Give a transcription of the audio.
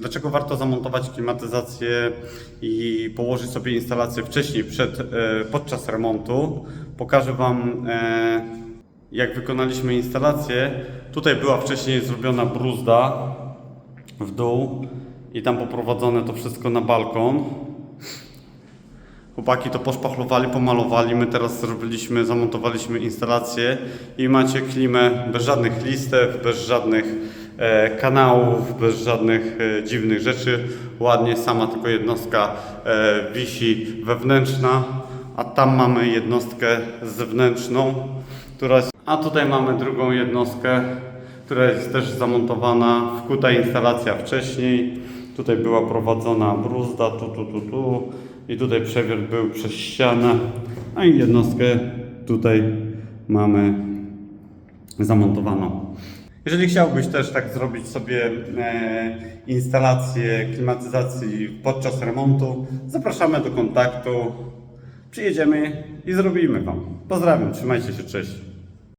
Dlaczego warto zamontować klimatyzację i położyć sobie instalację wcześniej, przed, e, podczas remontu? Pokażę Wam, e, jak wykonaliśmy instalację. Tutaj była wcześniej zrobiona bruzda w dół i tam poprowadzone to wszystko na balkon. Chłopaki to poszpachlowali, pomalowali. My teraz zrobiliśmy, zamontowaliśmy instalację i macie klimę bez żadnych listew, bez żadnych kanałów, bez żadnych e, dziwnych rzeczy. Ładnie sama tylko jednostka e, wisi wewnętrzna, a tam mamy jednostkę zewnętrzną, która jest... A tutaj mamy drugą jednostkę, która jest też zamontowana, wkuta instalacja wcześniej. Tutaj była prowadzona bruzda, tu, tu, tu, tu. I tutaj przewier był przez ścianę. A i jednostkę tutaj mamy zamontowaną. Jeżeli chciałbyś też tak zrobić sobie e, instalację klimatyzacji podczas remontu, zapraszamy do kontaktu. Przyjedziemy i zrobimy Wam. Pozdrawiam, trzymajcie się, cześć.